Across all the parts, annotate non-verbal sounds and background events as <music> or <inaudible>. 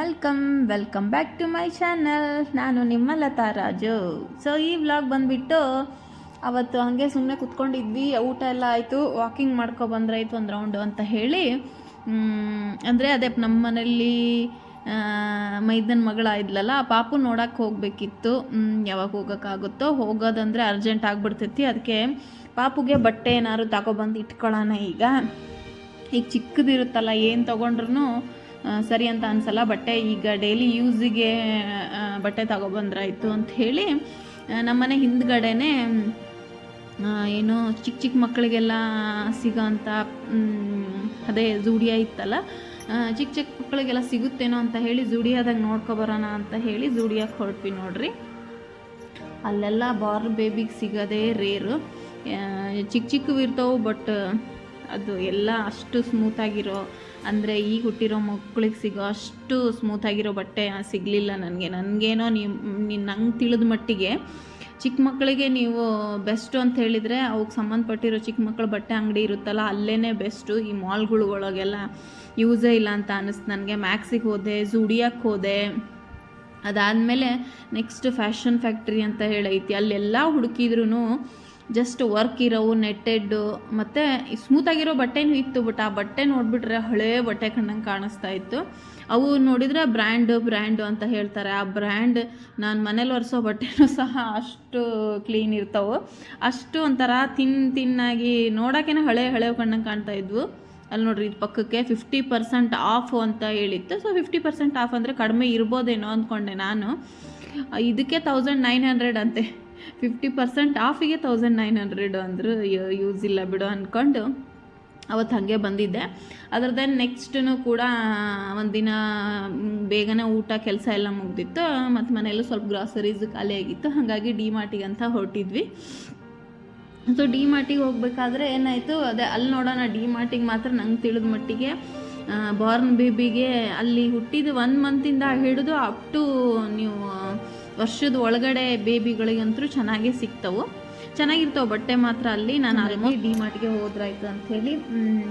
Welcome welcome back to my channel ನಾನು ನಿಮ್ಮ Lata Raju. So ಈ ವ್ಲಾಗ್ ಬಂದುಬಿಟ್ಟು ಅವತ್ತು ಹಾಗೆ ಸುಮ್ಮನೆ ಕುತ್ಕೊಂಡಿದ್ವಿ. ಊಟ ಎಲ್ಲ ಆಯಿತು. ವಾಕಿಂಗ್ ಮಾಡ್ಕೊ ಬಂದ್ರಾಯ್ತು ಒಂದು ರೌಂಡು ಅಂತ ಹೇಳಿ. ಅಂದರೆ ಅದೇ ನಮ್ಮ ಮನೇಲಿ ಮೈದನ ಮಗಳ ಇದ್ಲಲ್ಲ, ಆ ಪಾಪು ನೋಡಕ್ಕೆ ಹೋಗಬೇಕಿತ್ತು. ಯಾವಾಗ ಹೋಗೋಕ್ಕಾಗುತ್ತೋ. ಹೋಗೋದಂದರೆ ಅರ್ಜೆಂಟ್ ಆಗಿಬಿಡ್ತೈತಿ. ಅದಕ್ಕೆ ಪಾಪುಗೆ ಬಟ್ಟೆ ಏನಾದ್ರು ತಗೊಬಂದು ಇಟ್ಕೊಳ್ಳೋಣ ಈಗ. ಈಗ ಚಿಕ್ಕದಿರುತ್ತಲ್ಲ, ಏನು ತೊಗೊಂಡ್ರು ಸರಿ ಅಂತ ಅನ್ಸಲ್ಲ, ಬಟ್ಟೆ ಈಗ ಡೈಲಿ ಯೂಸಿಗೆ ಬಟ್ಟೆ ತಗೊಬಂದ್ರಾಯಿತು ಅಂತ ಹೇಳಿ ನಮ್ಮನೆ ಹಿಂದ್ಗಡೆನೇ ಏನು ಚಿಕ್ಕ ಚಿಕ್ಕ ಮಕ್ಕಳಿಗೆಲ್ಲ ಸಿಗೋಂಥ ಅದೇ ಜೂಡಿಯಾ ಇತ್ತಲ್ಲ ಚಿಕ್ಕ ಚಿಕ್ಕ ಮಕ್ಕಳಿಗೆಲ್ಲ ಸಿಗುತ್ತೇನೋ ಅಂತ ಹೇಳಿ ಜೂಡಿಯಾದಾಗ ನೋಡ್ಕೊಬರೋಣ ಅಂತ ಹೇಳಿ ಜೂಡಿಯಾಗ ಹೊರಟ್ವಿ ನೋಡ್ರಿ. ಅಲ್ಲೆಲ್ಲ ಬಾರ್ ಬೇಬಿಗೆ ಸಿಗೋದೇ ರೇರು. ಚಿಕ್ಕ ಚಿಕ್ಕವು ಇರ್ತಾವೆ, ಬಟ್ ಅದು ಎಲ್ಲ ಅಷ್ಟು ಸ್ಮೂತಾಗಿರೋ ಅಂದರೆ ಈಗ ಹುಟ್ಟಿರೋ ಮಕ್ಕಳಿಗೆ ಸಿಗೋ ಅಷ್ಟು ಸ್ಮೂತಾಗಿರೋ ಬಟ್ಟೆ ಸಿಗಲಿಲ್ಲ ನನಗೆ. ನನಗೇನೋ ನೀವು ನಂಗೆ ತಿಳಿದ ಮಟ್ಟಿಗೆ ಚಿಕ್ಕ ಮಕ್ಕಳಿಗೆ ನೀವು ಬೆಸ್ಟು ಅಂತ ಹೇಳಿದರೆ ಅವಕ್ಕೆ ಸಂಬಂಧಪಟ್ಟಿರೋ ಚಿಕ್ಕ ಮಕ್ಕಳ ಬಟ್ಟೆ ಅಂಗಡಿ ಇರುತ್ತಲ್ಲ ಅಲ್ಲೇ ಬೆಸ್ಟು ಈ ಮಾಲ್ಗಳು ಒಳಗೆಲ್ಲ ಯೂಸೇ ಇಲ್ಲ ಅಂತ ಅನ್ನಿಸ್ತು ನನಗೆ. ಮ್ಯಾಕ್ಸಿಗೆ ಹೋದೆ ಜೂಡಿಯಾಕ್ಕೆ ಹೋದೆ. ಅದಾದಮೇಲೆ ನೆಕ್ಸ್ಟ್ ಫ್ಯಾಷನ್ ಫ್ಯಾಕ್ಟ್ರಿ ಅಂತ ಹೇಳೈತಿ. ಅಲ್ಲೆಲ್ಲ ಹುಡುಕಿದ್ರೂ ಜಸ್ಟ್ ವರ್ಕ್ ಇರೋವು ನೆಟ್ಟೆಡ್ ಮತ್ತು ಸ್ಮೂತಾಗಿರೋ ಬಟ್ಟೆನೂ ಇತ್ತು ಬಟ್ ಆ ಬಟ್ಟೆ ನೋಡಿಬಿಟ್ರೆ ಹಳೇ ಬಟ್ಟೆ ಕಂಡಂಗೆ ಕಾಣಿಸ್ತಾ ಇತ್ತು. ಅವು ನೋಡಿದರೆ ಬ್ರ್ಯಾಂಡು ಬ್ರ್ಯಾಂಡು ಅಂತ ಹೇಳ್ತಾರೆ. ಆ ಬ್ರ್ಯಾಂಡ್ ನಾನು ಮನೇಲಿ ಒರೆಸೋ ಬಟ್ಟೆನೂ ಸಹ ಅಷ್ಟು ಕ್ಲೀನ್ ಇರ್ತಾವೆ. ಅಷ್ಟು ಒಂಥರ ತಿನ್ ತಿನ್ನಾಗಿ ನೋಡೋಕ್ಕೇನೆ ಹಳೆ ಹಳೆ ಕಂಡಂಗೆ ಕಾಣ್ತಾ ಇದ್ವು. ಅಲ್ಲಿ ನೋಡ್ರಿ ಇದು ಪಕ್ಕಕ್ಕೆ ಫಿಫ್ಟಿ ಪರ್ಸೆಂಟ್ ಆಫ್ ಅಂತ ಹೇಳಿತ್ತು. ಸೊ ಫಿಫ್ಟಿ ಪರ್ಸೆಂಟ್ ಆಫ್ ಅಂದರೆ ಕಡಿಮೆ ಇರ್ಬೋದೇನೋ ಅಂದ್ಕೊಂಡೆ ನಾನು. ಇದಕ್ಕೆ ತೌಸಂಡ್ ನೈನ್ ಹಂಡ್ರೆಡ್ ಅಂತೆ. ಫಿಫ್ಟಿ ಪರ್ಸೆಂಟ್ ಆಫಿಗೆ ತೌಸಂಡ್ ನೈನ್ ಹಂಡ್ರೆಡ್ ಅಂದರು ಯೂಸ್ ಇಲ್ಲ ಬಿಡು ಅಂದ್ಕೊಂಡು ಅವತ್ತು ಹಾಗೆ ಬಂದಿದ್ದೆ. ಅದರದ್ದು ನೆಕ್ಸ್ಟೂ ಕೂಡ ಒಂದಿನ ಬೇಗನೆ ಊಟ ಕೆಲಸ ಎಲ್ಲ ಮುಗ್ದಿತ್ತು. ಮತ್ತು ಮನೆಯಲ್ಲೂ ಸ್ವಲ್ಪ ಗ್ರಾಸರೀಸ್ ಖಾಲಿ ಆಗಿತ್ತು. ಹಾಗಾಗಿ ಡಿ ಮಾರ್ಟಿಗೆ ಅಂತ ಹೊರಟಿದ್ವಿ. ಸೊ ಡಿ ಮಾರ್ಟಿಗೆ ಹೋಗ್ಬೇಕಾದ್ರೆ ಏನಾಯಿತು, ಅದೇ ಅಲ್ಲಿ ನೋಡೋಣ ಡಿ ಮಾರ್ಟಿಗೆ ಮಾತ್ರ ನಂಗೆ ತಿಳಿದ ಮಟ್ಟಿಗೆ ಬಾರ್ನ್ ಬೇಬಿಗೆ ಅಲ್ಲಿ ಹುಟ್ಟಿದ ಒನ್ ಮಂತಿಂದ ಹಿಡಿದು ಅಪ್ ಟು ನೀವು ವರ್ಷದ ಒಳಗಡೆ ಬೇಬಿಗಳಿಗಂತೂ ಚೆನ್ನಾಗೇ ಸಿಗ್ತವು. ಚೆನ್ನಾಗಿರ್ತಾವೆ ಬಟ್ಟೆ ಮಾತ್ರ ಅಲ್ಲಿ. ನಾನು ಆಲ್ಮೋಸ್ಟ್ ಡಿ ಮಾರ್ಟ್ಗೆ ಹೋದ್ರಾಯ್ತು ಅಂಥೇಳಿ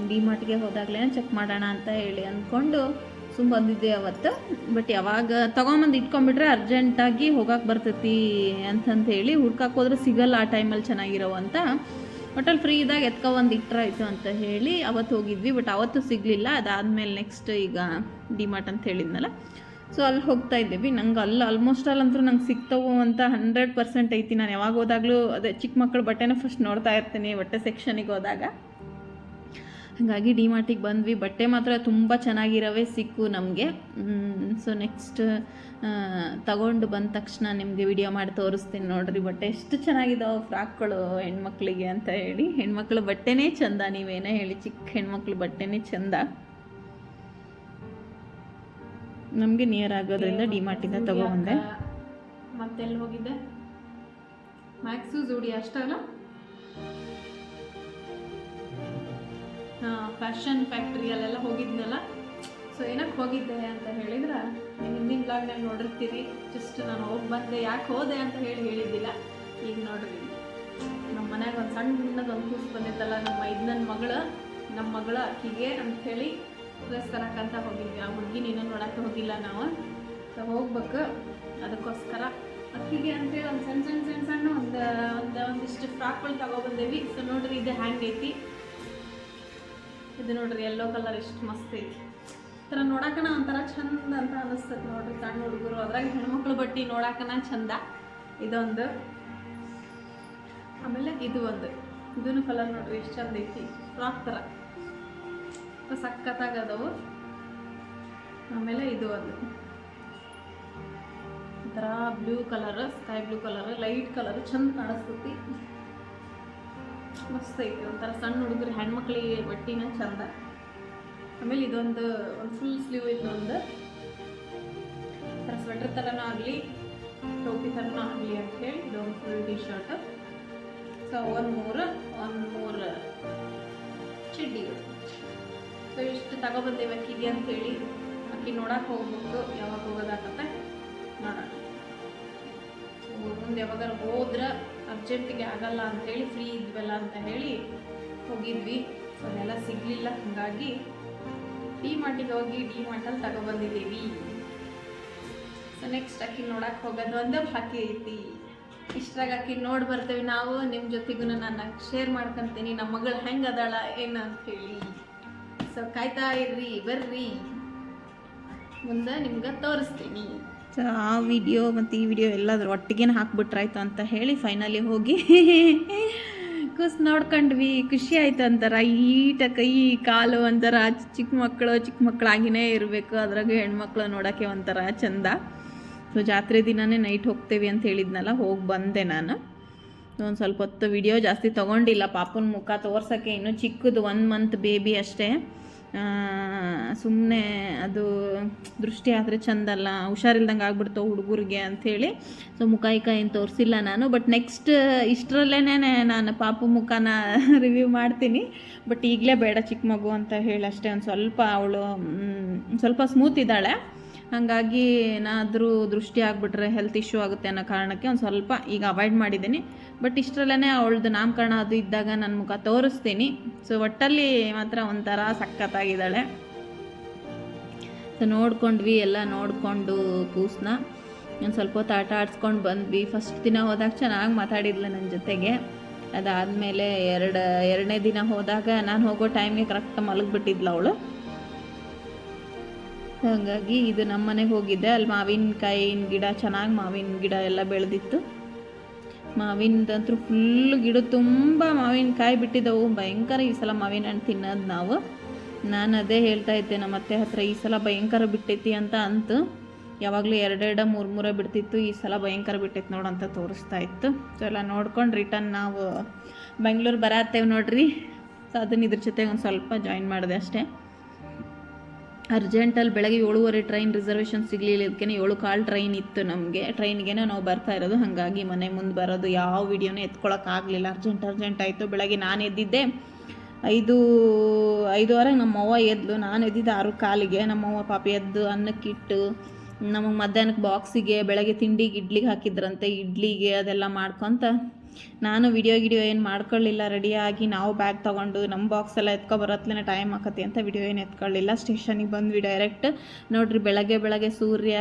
ಡಿ ಮಾರ್ಟ್ಗೆ ಹೋದಾಗಲೇ ಚೆಕ್ ಮಾಡೋಣ ಅಂತ ಹೇಳಿ ಅಂದ್ಕೊಂಡು ಸುಮ್ಮ ಬಂದಿದ್ದೆ ಅವತ್ತು. ಬಟ್ ಯಾವಾಗ ತೊಗೊಂಬಂದು ಇಟ್ಕೊಂಡ್ಬಿಟ್ರೆ ಅರ್ಜೆಂಟಾಗಿ ಹೋಗಕ್ಕೆ ಬರ್ತೈತಿ ಅಂತಂತ ಹೇಳಿ ಹುಡ್ಕಕ್ಕೆ ಹೋದ್ರೆ ಸಿಗಲ್ಲ ಆ ಟೈಮಲ್ಲಿ ಚೆನ್ನಾಗಿರೋ ಅಂತ. ಒಟ್ಟಲ್ಲಿ ಫ್ರೀ ಇದ್ದಾಗ ಎತ್ಕೊಬಂದು ಇಟ್ಟರಾಯ್ತು ಅಂತ ಹೇಳಿ ಅವತ್ತು ಹೋಗಿದ್ವಿ. ಬಟ್ ಅವತ್ತು ಸಿಗಲಿಲ್ಲ. ಅದಾದಮೇಲೆ ನೆಕ್ಸ್ಟ್ ಈಗ ಡಿಮಾರ್ಟ್ ಅಂತ ಹೇಳಿದ್ನಲ್ಲ. ಸೊ ಅಲ್ಲಿ ಹೋಗ್ತಾ ಇದ್ದೀವಿ. ನಂಗೆ ಅಲ್ಲಿ ಆಲ್ಮೋಸ್ಟ್ ಅಲ್ಲಂತೂ ನಂಗೆ ಸಿಗ್ತವು ಅಂತ ಹಂಡ್ರೆಡ್ ಪರ್ಸೆಂಟ್ ಐತಿ. ನಾನು ಯಾವಾಗ ಹೋದಾಗಲೂ ಅದೇ ಚಿಕ್ಕ ಮಕ್ಕಳು ಬಟ್ಟೆನ ಫಸ್ಟ್ ನೋಡ್ತಾ ಇರ್ತೀನಿ ಬಟ್ಟೆ ಸೆಕ್ಷನಿಗೆ ಹೋದಾಗ. ಹಾಗಾಗಿ ಡಿ ಮಾರ್ಟಿಗೆ ಬಂದ್ವಿ. ಬಟ್ಟೆ ಮಾತ್ರ ತುಂಬ ಚೆನ್ನಾಗಿರೋವೇ, ಸಿಕ್ಕು ನಮಗೆ. ಸೊ ನೆಕ್ಸ್ಟ್ ತಗೊಂಡು ಬಂದ ತಕ್ಷಣ ನಿಮಗೆ ವಿಡಿಯೋ ಮಾಡಿ ತೋರಿಸ್ತೀನಿ ನೋಡ್ರಿ. ಬಟ್ಟೆ ಎಷ್ಟು ಚೆನ್ನಾಗಿದಾವೆ ಫ್ರಾಕ್ಗಳು ಹೆಣ್ಮಕ್ಳಿಗೆ ಅಂತ ಹೇಳಿ. ಹೆಣ್ಮಕ್ಳ ಬಟ್ಟೆನೇ ಚಂದ, ನೀವೇನೇ ಹೇಳಿ ಚಿಕ್ಕ ಹೆಣ್ಮಕ್ಳ ಬಟ್ಟೆನೇ ಚಂದ. ನಮಗೆ ನಿಯರ್ ಆಗೋದ್ರಿಂದ ಡಿ ಮಾರ್ಟಿಂದ ಮತ್ತೆ ಮತ್ತೆಲ್ಲಿ ಹೋಗಿದ್ದೆ? ಮ್ಯಾಕ್ಸು ಜೂಡಿ ಅಷ್ಟಲ್ಲ? ಹಾಂ ಫ್ಯಾಷನ್ ಫ್ಯಾಕ್ಟ್ರಿಯಲ್ಲೆಲ್ಲ ಹೋಗಿದ್ನಲ್ಲ? ಸೊ ಏನಕ್ಕೆ ಹೋಗಿದ್ದೆ ಅಂತ ಹೇಳಿದ್ರೆ? ನೀವು ಹಿಂದಿನ ಬ್ಲಾಗ್ನಲ್ಲಿ ನೋಡಿರ್ತೀರಿ. ಜಸ್ಟ್ ನಾನು ಹೋಗಿ ಬಂದೆ. ಯಾಕೆ ಹೋದೆ ಅಂತ ಹೇಳಿ ಹೇಳಿದ್ದಿಲ್ಲ. ಈಗ ನೋಡ್ರಿ. ನಮ್ಮ ಮನ್ಯಾಗ ಒಂದು ಸಣ್ಣದೊಂದು ಕೂಸು ಬಂದಿತ್ತಲ್ಲ ನಮ್ಮ ಐದನ ಮಗಳು ನಮ್ಮ ಮಗಳ ಆಕಿಗೆ ಅಂಥೇಳಿ ಡ್ರೆಸ್ ತರಕಂತ ಹೋಗಿದ್ವಿ. ಆ ಹುಡುಗಿ ನೀನು ನೋಡಕ್ಕೆ ಹೋಗಿಲ್ಲ ನಾವು. ಸೊ ಹೋಗ್ಬೇಕು. ಅದಕ್ಕೋಸ್ಕರ. ಅಕ್ಕಿಗೆ ಅಂತೇಳಿ ಒಂದು ಸಣ್ಣ ಸಣ್ಣ ಸಣ್ಣ ಸಣ್ಣ ಒಂದು ಒಂದು ಒಂದಿಷ್ಟು ಫ್ರಾಕ್ಗಳು ತಗೊಬಂದೇವಿ. ಸೊ ನೋಡ್ರಿ ಇದು ಹ್ಯಾಂಗ್ ಐತಿ. ಇದು ನೋಡ್ರಿ ಎಲ್ಲೋ ಕಲರ್ ಎಷ್ಟು ಮಸ್ತ್ ಐತಿ. ಥರ ನೋಡಕ್ಕನ ಒಂಥರ ಚಂದ ಅಂತ ಅನಿಸ್ತದೆ ನೋಡ್ರಿ ಸಣ್ಣ ಹುಡುಗರು. ಅದ್ರಾಗ ಹೆಣ್ಮಕ್ಳು ಬಟ್ಟೆ ನೋಡಕ್ಕನ ಚಂದ. ಇದೊಂದು. ಆಮೇಲೆ ಇದು ಒಂದು. ಇದೂ ಕಲರ್ ನೋಡ್ರಿ ಎಷ್ಟು ಚಂದ ಐತಿ. ಫ್ರಾಕ್ ಥರ ಸಖತ್ತಾಗದವು. ಆಮೇಲೆ ಇದು ಅದು. ಒಂಥರ blue colour, sky blue colour, light colour, ಚಂದ ಕಾಣಿಸ್ತೈತಿ ಮಸ್ತ್ ಐತಿ, ಒಂಥರ ಸಣ್ಣ ಹುಡುಗರು, ಹೆಣ್ಮಕ್ಳಿಗೆ ಬಟ್ಟಿನ ಚಂದ. ಆಮೇಲೆ ಇದೊಂದು, ಒಂದು ಫುಲ್ ಸ್ಲೀವ್ ಇದೊಂದು ಒಂಥರ ಸ್ವೆಟರ್ ಥರನೂ ಆಗಲಿ, ಟೋಪಿ ಥರನೂ ಆಗಲಿ ಹೇಳಿ ಇದೊಂದು ಫುಲ್ ಟಿ ಶರ್ಟ್ ಸೊ ಒಂದು ಮೂರು ಒಂದು ಮೂರು. ಚಡ್ಡಿಗಳು ಸೊ ಇಷ್ಟು ತಗೊಬಂದೇವೆ ಅಕ್ಕಿಗೆ ಅಂತೇಳಿ. ಅಕ್ಕಿ ನೋಡಕ್ಕೆ ಹೋಗ್ಬಿಟ್ಟು ಯಾವಾಗ ಹೋಗೋದಾಗತ್ತೆ ನೋಡೋಣ. ಮುಂದೆ ಯಾವಾಗಾರ ಹೋದ್ರೆ ಅರ್ಜೆಂಟಿಗೆ ಆಗಲ್ಲ ಅಂಥೇಳಿ ಫ್ರೀ ಇದ್ವಲ್ಲ ಅಂತ ಹೇಳಿ ಹೋಗಿದ್ವಿ. ಸೊ ಅದೆಲ್ಲ ಸಿಗಲಿಲ್ಲ. ಹಾಗಾಗಿ ಡಿ ಮಾರ್ಟಿಗೆ ಹೋಗಿ ಡಿ ಮಾರ್ಟಲ್ಲಿ ತಗೊಬಂದಿದ್ದೀವಿ. ಸೊ ನೆಕ್ಸ್ಟ್ ಅಕ್ಕಿ ನೋಡಕ್ಕೆ ಹೋಗೋದು ಒಂದು ಬಾಕಿ ಐತಿ. ಇಷ್ಟ್ರಾಗ ಅಕ್ಕಿ ನೋಡಿ ಬರ್ತೇವೆ ನಾವು ನಿಮ್ಮ ಜೊತೆಗೂ ನಾನು ಶೇರ್ ಮಾಡ್ಕೊತೀನಿ. ನಮ್ಮ ಮಗಳು ಹೆಂಗೆ ಅದಾಳ, ಏನು ಅಂತ ಹೇಳಿ ಸೊ ಕಾಯ್ತಾ ಇರ್ರಿ, ಬರ್ರಿ. ಮುಂದೆ ನಿಮ್ಗೆ ತೋರಿಸ್ತೀನಿ. ಸೊ ಆ ವಿಡಿಯೋ ಮತ್ತು ಈ ವಿಡಿಯೋ ಎಲ್ಲಾದರೂ ಒಟ್ಟಿಗೆ ಹಾಕ್ಬಿಟ್ರಾಯ್ತು ಅಂತ ಹೇಳಿ ಫೈನಲಿ ಹೋಗಿ ಕುಸ್ ನೋಡ್ಕೊಂಡ್ವಿ. ಖುಷಿ ಆಯ್ತು ಅಂತಾರ. ಈಟ ಕೈ ಕಾಲು ಒಂಥರ ಚಿಕ್ಕ ಮಕ್ಕಳು ಚಿಕ್ಕ ಮಕ್ಕಳಾಗಿನೇ ಇರಬೇಕು. ಅದ್ರಾಗ ಹೆಣ್ಮಕ್ಳು ನೋಡೋಕ್ಕೆ ಒಂಥರ ಚಂದ. ಸೊ ಜಾತ್ರೆ ದಿನನೇ ನೈಟ್ ಹೋಗ್ತೇವೆ ಅಂತ ಹೇಳಿದ್ನಲ್ಲ, ಹೋಗಿ ಬಂದೆ ನಾನು. ಒಂದು ಸ್ವಲ್ಪ ಹೊತ್ತು ವಿಡಿಯೋ ಜಾಸ್ತಿ ತೊಗೊಂಡಿಲ್ಲ. ಪಾಪನ ಮುಖ ತೋರ್ಸೋಕ್ಕೆ ಇನ್ನೂ ಚಿಕ್ಕದು ಒನ್ ಮಂತ್ ಬೇಬಿ ಅಷ್ಟೇ. ಸುಮ್ಮನೆ ಅದು ದೃಷ್ಟಿ ಆದರೆ ಚಂದಲ್ಲ, ಹುಷಾರಿಲ್ದಂಗೆ ಆಗ್ಬಿಡ್ತಾವೆ ಹುಡುಗರಿಗೆ ಅಂಥೇಳಿ ಸೊ ಮುಖ ಇಕ ಏನು ತೋರಿಸಿಲ್ಲ ನಾನು. ಬಟ್ ನೆಕ್ಸ್ಟ್ ಇಷ್ಟರಲ್ಲೇ ನಾನು ಪಾಪು ಮುಖನ <laughs> ರಿವ್ಯೂ ಮಾಡ್ತೀನಿ. ಬಟ್ ಈಗಲೇ ಬೇಡ ಚಿಕ್ಕ ಮಗು ಅಂತ ಹೇಳಿ ಅಷ್ಟೇ ಒಂದು ಸ್ವಲ್ಪ ಅವಳು ಸ್ವಲ್ಪ ಸ್ಮೂತ್ ಇದ್ದಾಳೆ. ಹಾಗಾಗಿ ಏನಾದರೂ ದೃಷ್ಟಿ ಆಗಿಬಿಟ್ರೆ ಹೆಲ್ತ್ ಇಶ್ಯೂ ಆಗುತ್ತೆ ಅನ್ನೋ ಕಾರಣಕ್ಕೆ ಒಂದು ಸ್ವಲ್ಪ ಈಗ ಅವಾಯ್ಡ್ ಮಾಡಿದ್ದೀನಿ. ಬಟ್ ಇಷ್ಟರಲ್ಲೇ ಅವಳದು ನಾಮಕರಣ ಅದು ಇದ್ದಾಗ ನನ್ನ ಮುಖ ತೋರಿಸ್ತೀನಿ. ಸೊ ಒಟ್ಟಲ್ಲಿ ಮಾತ್ರ ಒಂಥರ ಸಖತ್ತಾಗಿದ್ದಾಳೆ. ಸೊ ನೋಡ್ಕೊಂಡ್ವಿ, ಎಲ್ಲ ನೋಡಿಕೊಂಡು ಕೂಸ್ನ. ಒಂದು ಸ್ವಲ್ಪ ಹೊತ್ತು ಆಟ ಆಡಿಸ್ಕೊಂಡು ಬಂದ್ವಿ. ಫಸ್ಟ್ ದಿನ ಹೋದಾಗ ಚೆನ್ನಾಗಿ ಮಾತಾಡಿದ್ಲು ನನ್ನ ಜೊತೆಗೆ. ಅದಾದಮೇಲೆ ಎರಡು, ಎರಡನೇ ದಿನ ಹೋದಾಗ ನಾನು ಹೋಗೋ ಟೈಮ್ಗೆ ಕರೆಕ್ಟ್ ಮಲಗಿಬಿಟ್ಟಿದ್ಲು ಅವಳು. ಹಾಗಾಗಿ ಇದು ನಮ್ಮ ಮನೆಗೆ ಹೋಗಿದ್ದೆ. ಅಲ್ಲಿ ಮಾವಿನಕಾಯಿನ ಗಿಡ, ಚೆನ್ನಾಗಿ ಮಾವಿನ ಗಿಡ ಎಲ್ಲ ಬೆಳೆದಿತ್ತು. ಮಾವಿನದಂತೂ ಫುಲ್ ಗಿಡ, ತುಂಬ ಮಾವಿನಕಾಯಿ ಬಿಟ್ಟಿದ್ದವು. ಭಯಂಕರ ಈ ಸಲ ಮಾವಿನ ಹಣ್ಣು ತಿನ್ನೋದು ನಾವು. ನಾನು ಅದೇ ಹೇಳ್ತಾ ಇದ್ದೆ ನಮ್ಮ ಅತ್ತೆ ಹತ್ರ, ಈ ಸಲ ಭಯಂಕರ ಬಿಟ್ಟೈತಿ ಅಂತ ಅಂತು. ಯಾವಾಗಲೂ ಎರಡೆರಡ, ಮೂರು ಮೂರೇ ಬಿಡ್ತಿತ್ತು. ಈ ಸಲ ಭಯಂಕರ ಬಿಟ್ಟೈತೆ ಅಂತ ತೋರಿಸ್ತಾ ಇತ್ತು. ಸೊ ಎಲ್ಲ ನೋಡ್ಕೊಂಡು ರಿಟರ್ನ್ ನಾವು ಬೆಂಗಳೂರು ಬರತ್ತೇವೆ ನೋಡ್ರಿ. ಸೊ ಅದನ್ನ ಇದ್ರ ಜೊತೆಗೆ ಒಂದು ಸ್ವಲ್ಪ ಜಾಯಿನ್ ಮಾಡಿದೆ ಅಷ್ಟೇ. ಅರ್ಜೆಂಟಲ್ಲಿ ಬೆಳಗ್ಗೆ ಏಳುವರೆ ಟ್ರೈನ್ ರಿಸರ್ವೇಷನ್ ಸಿಗಲಿಲ್ಲ. ಇದಕ್ಕೆ ಏಳು ಕಾಲು ಟ್ರೈನ್ ಇತ್ತು ನಮಗೆ. ಟ್ರೈನ್ಗೇನೆ ನಾವು ಬರ್ತಾ ಇರೋದು. ಹಾಗಾಗಿ ಮನೆ ಮುಂದೆ ಬರೋದು ಯಾವ ವಿಡಿಯೋನೂ ಎತ್ಕೊಳ್ಳೋಕ್ಕಾಗಲಿಲ್ಲ ಅರ್ಜೆಂಟ್ ಅರ್ಜೆಂಟ್ ಆಯಿತು. ಬೆಳಗ್ಗೆ ನಾನು ಎದ್ದಿದ್ದೆ. ಐದು ಐದುವರೆಗೆ ನಮ್ಮವ್ವ ಎದ್ಲು. ನಾನು ಎದ್ದಿದ್ದೆ ಆರು ಕಾಲಿಗೆ ನಮ್ಮವ್ವ ಪಾಪ ಎದ್ದು ಅನ್ನಕ್ಕಿಟ್ಟು ನಮಗೆ ಮಧ್ಯಾಹ್ನಕ್ಕೆ ಬಾಕ್ಸಿಗೆ, ಬೆಳಗ್ಗೆ ತಿಂಡಿಗೆ ಇಡ್ಲಿಗೆ ಹಾಕಿದ್ರಂತೆ, ಇಡ್ಲಿಗೆ ಅದೆಲ್ಲ ಮಾಡ್ಕೊತ ನಾನು ವಿಡಿಯೋ ಗಿಡಿಯೋ ಏನು ಮಾಡ್ಕೊಳ್ಳಿಲ್ಲ ರೆಡಿಯಾಗಿ ನಾವು ಬ್ಯಾಗ್ ತೊಗೊಂಡು ನಮ್ಮ ಬಾಕ್ಸ್ ಎಲ್ಲ ಎತ್ಕೊ ಬರತ್ಲೇ ಟೈಮ್ ಆಕತಿ ಅಂತ ವಿಡಿಯೋ ಏನು ಎತ್ಕೊಳ್ಳಿಲ್ಲ ಸ್ಟೇಷನಿಗೆ ಬಂದ್ವಿ ಡೈರೆಕ್ಟ್ ನೋಡ್ರಿ ಬೆಳಗ್ಗೆ ಬೆಳಗ್ಗೆ ಸೂರ್ಯ,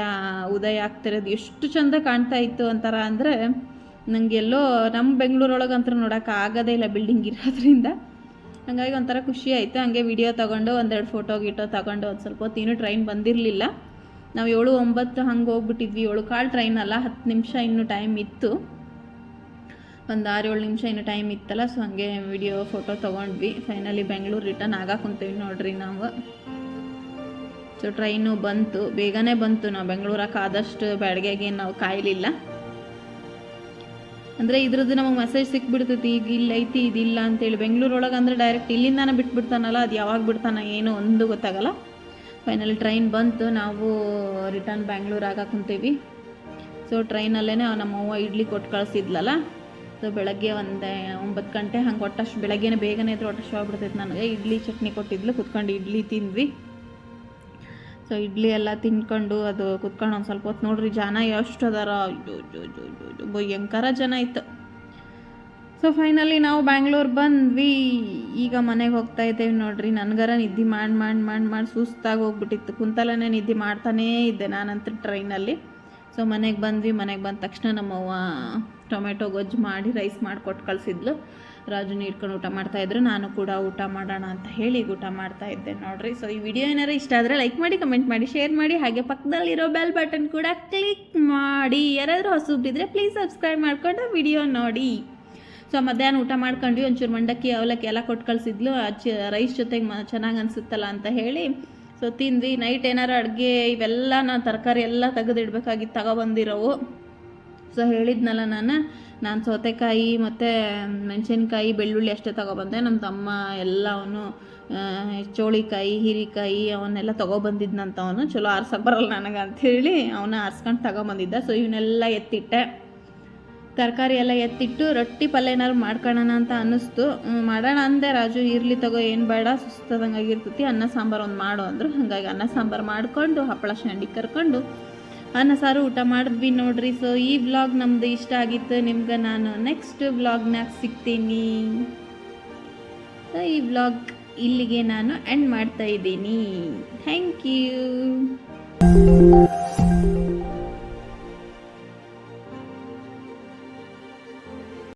ಉದಯ ಆಗ್ತಿರೋದು ಎಷ್ಟು ಚಂದ ಕಾಣ್ತಾ ಇತ್ತು ಅಂತಾರ ಅಂದರೆ ನನಗೆಲ್ಲೋ ನಮ್ಮ ಬೆಂಗಳೂರೊಳಗೆ ನೋಡೋಕೆ ಆಗೋದೇ ಇಲ್ಲ ಬಿಲ್ಡಿಂಗ್ ಇರೋದ್ರಿಂದ. ಹಾಗಾಗಿ ಒಂಥರ ಖುಷಿ ಆಯಿತು. ಹಂಗೆ ವಿಡಿಯೋ ತೊಗೊಂಡು ಒಂದೆರಡು ಫೋಟೋ ಗಿಟೋ ತೊಗೊಂಡು ಒಂದು ಸ್ವಲ್ಪ ಹೊತ್ತು ಇನ್ನೂ ಟ್ರೈನ್ ಬಂದಿರಲಿಲ್ಲ. ನಾವು ಏಳು ಒಂಬತ್ತು ಹಂಗೆ ಹೋಗ್ಬಿಟ್ಟಿದ್ವಿ. ಏಳು ಕಾಳು ಟ್ರೈನ್ ಅಲ್ಲ, ಹತ್ತು ನಿಮಿಷ ಇನ್ನೂ ಟೈಮ್ ಇತ್ತು. ಒಂದು ಆರು ಏಳು ನಿಮಿಷ ಇನ್ನೂ ಟೈಮ್ ಇತ್ತಲ್ಲ ಸೊ ಹಂಗೆ ವಿಡಿಯೋ ಫೋಟೋ ತೊಗೊಂಡ್ವಿ. ಫೈನಲಿ ಬೆಂಗಳೂರು ರಿಟರ್ನ್ ಆಗಾಕುಂತೀವಿ ನೋಡ್ರಿ ನಾವು. ಸೊ ಟ್ರೈನು ಬಂತು. ಬೇಗನೆ ಬಂತು ನಾವು ಬೆಂಗಳೂರಕ್ಕೆ ಆದಷ್ಟು ಬೆಳಗ್ಗೆಗೆ ನಾವು ಕಾಯಲಿಲ್ಲ. ಅಂದರೆ ಇದ್ರದ್ದು ನಮಗೆ ಮೆಸೇಜ್ ಸಿಕ್ಬಿಡ್ತೈತಿ, ಈಗ ಇಲ್ಲ ಐತಿ ಇದಿಲ್ಲ ಅಂತೇಳಿ. ಬೆಂಗಳೂರೊಳಗೆ ಅಂದರೆ ಡೈರೆಕ್ಟ್ ಇಲ್ಲಿಂದಾನೆ ಬಿಟ್ಬಿಡ್ತಾನಲ್ಲ, ಅದು ಯಾವಾಗ ಬಿಡ್ತಾನ ಏನು ಒಂದು ಗೊತ್ತಾಗಲ್ಲ. ಫೈನಲಿ ಟ್ರೈನ್ ಬಂತು. ನಾವು ರಿಟರ್ನ್ ಬ್ಯಾಂಗ್ಳೂರ್ ಆಗಕ್ಕೆ ಕುಂತೀವಿ. ಸೊ ಟ್ರೈನಲ್ಲೇ ನಮ್ಮವ್ವ ಇಡ್ಲಿ ಕೊಟ್ಟು ಕಳಿಸಿದ್ಲಲ್ಲ? ಸೊ ಬೆಳಗ್ಗೆ ಒಂದು ಒಂಬತ್ತು ಗಂಟೆ ಹಂಗೆ ಒಟ್ಟಷ್ಟು ಬೆಳಗ್ಗೆನೇ ಬೇಗನೆ ಇದ್ರೆ ಒಟ್ಟಷ್ಟು ಆಗ್ಬಿಡ್ತೈತೆ ನನಗೆ. ಇಡ್ಲಿ ಚಟ್ನಿ ಕೊಟ್ಟಿದ್ಲು. ಕುತ್ಕೊಂಡು ಇಡ್ಲಿ ತಿಂದ್ವಿ. ಸೊ ಇಡ್ಲಿ ಎಲ್ಲ ತಿನ್ಕೊಂಡು ಅದು ಕುತ್ಕೊಂಡು ಒಂದು ಸ್ವಲ್ಪ ಹೊತ್ತು ನೋಡ್ರಿ, ಜನ ಎಷ್ಟು ಅದಾರ. ಅಯ್ಯೋ ಅಯ್ಯೋ ಅಯ್ಯೋ ಅಯ್ಯೋ, ಭಯಂಕರ ಜನ ಇತ್ತು. ಸೊ ಫೈನಲಿ ನಾವು ಬ್ಯಾಂಗ್ಳೂರ್ ಬಂದ್ವಿ. ಈಗ ಮನೆಗೆ ಹೋಗ್ತಾ ಇದ್ದೇವೆ ನೋಡ್ರಿ. ನನಗರ ನಿದ್ದೆ ಮಾಡಿ ಮಾಡಿ ಮಾಡಿ ಮಾಡಿ ಸುಸ್ತಾಗಿ ಹೋಗ್ಬಿಟ್ಟಿತ್ತು. ಕುಂತಲೇ ನಿದ್ದೆ ಮಾಡ್ತಾನೇ ಇದ್ದೆ ನಾನಂತೂ ಟ್ರೈನಲ್ಲಿ. ಸೊ ಮನೆಗೆ ಬಂದ್ವಿ. ಮನೆಗೆ ಬಂದ ತಕ್ಷಣ ನಮ್ಮವ್ವ ಟೊಮೆಟೊ ಗೊಜ್ಜು ಮಾಡಿ, ರೈಸ್ ಮಾಡಿಕೊಟ್ಟು ಕಳಿಸಿದ್ಲು. ರಾಜು ನೀಡ್ಕೊಂಡು ಊಟ ಮಾಡ್ತಾಯಿದ್ರು ನಾನು ಕೂಡ ಊಟ ಮಾಡೋಣ ಅಂತ ಹೇಳಿ ಊಟ ಮಾಡ್ತಾ ಇದ್ದೆ ನೋಡ್ರಿ. ಸೊ ಈ ವಿಡಿಯೋ ಏನಾರು ಇಷ್ಟ ಆದರೆ ಲೈಕ್ ಮಾಡಿ ಕಮೆಂಟ್ ಮಾಡಿ ಶೇರ್ ಮಾಡಿ. ಹಾಗೆ ಪಕ್ಕದಲ್ಲಿರೋ ಬೆಲ್ ಬಟನ್ ಕೂಡ ಕ್ಲಿಕ್ ಮಾಡಿ. ಯಾರಾದರೂ ಹೊಸಬಿಟ್ಟಿದ್ರೆ ಪ್ಲೀಸ್ ಸಬ್ಸ್ಕ್ರೈಬ್ ಮಾಡ್ಕೊಂಡು ವಿಡಿಯೋ ನೋಡಿ. ಸೊ ಮಧ್ಯಾಹ್ನ ಊಟ ಮಾಡ್ಕೊಂಡ್ವಿ, ಒಂಚೂರು ಮಂಡಕ್ಕಿ, ಅವಲಕ್ಕಿ ಎಲ್ಲ ಕೊಟ್ಟು ಕಳಿಸಿದ್ಲು. ರೈಸ್ ಜೊತೆಗೆ ಮ, ಚೆನ್ನಾಗಿ ಅನಿಸುತ್ತಲ್ಲ ಅಂತ ಹೇಳಿ, ಸೊ ತಿಂದ್ವಿ. ನೈಟ್ ಏನಾರು ಅಡುಗೆ ಇವೆಲ್ಲ ನಾನು ತರಕಾರಿ ಎಲ್ಲ ತೆಗೆದಿಡ್ಬೇಕಾಗಿತ್ತು, ತಗೊಬಂದಿರೋವು. ಸೊ ಹೇಳಿದ್ನಲ್ಲ ನಾನು ನಾನು ಸೌತೆಕಾಯಿ ಮತ್ತು ಮೆಣಸಿನ್ಕಾಯಿ, ಬೆಳ್ಳುಳ್ಳಿ ಅಷ್ಟೇ ತೊಗೊಬಂದೆ. ನಮ್ಮ ತಮ್ಮ ಎಲ್ಲವನ್ನು ಚೋಳಿಕಾಯಿ, ಹೀರಿಕಾಯಿ ಅವನ್ನೆಲ್ಲ ತೊಗೊಬಂದಿದ್ನಂತ ಅವನು ಚಲೋ ಆರ್ಸಕ್ಕೆ ಬರಲ್ಲ ನನಗೆ ಅಂಥೇಳಿ ಅವನ್ನ ಆರ್ಸ್ಕೊಂಡು ತಗೊಬಂದಿದ್ದ. ಸೊ ಇವನ್ನೆಲ್ಲ ಎತ್ತಿಟ್ಟೆ. ತರಕಾರಿ ಎಲ್ಲ ಎತ್ತಿಟ್ಟು ರೊಟ್ಟಿ ಪಲ್ಯ ಏನಾದ್ರು ಮಾಡ್ಕೊಳ್ಳೋಣ ಅಂತ ಅನ್ನಿಸ್ತು. ಮಾಡೋಣ ಅಂದೆ ರಾಜು ಇರಲಿ ತಗೋ, ಏನು ಬೇಡ ಸುಸ್ತದಂಗೆ ಆಗಿರ್ತೈತಿ ಅನ್ನ ಸಾಂಬಾರು ಒಂದು ಮಾಡು ಅಂದರು. ಹಾಗಾಗಿ ಅನ್ನ ಸಾಂಬಾರು ಮಾಡಿಕೊಂಡು, ಹಪ್ಪಳ ಶಂಡಿ ಕರ್ಕೊಂಡು, ಅನ್ನ ಸಾರು ಊಟ ಮಾಡಿದ್ವಿ ನೋಡ್ರಿ. ಸೊ ಈ ವ್ಲಾಗ್ ನಮ್ಮದು ಇಷ್ಟ ಆಗಿತ್ತು. ನಿಮ್ಗೆ ನಾನು ನೆಕ್ಸ್ಟ್ ವ್ಲಾಗ್ನಾಗ ಸಿಗ್ತೀನಿ. ಈ ವ್ಲಾಗ್ ಇಲ್ಲಿಗೆ ನಾನು ಎಂಡ್ ಮಾಡ್ತಾ ಇದ್ದೀನಿ. Thank you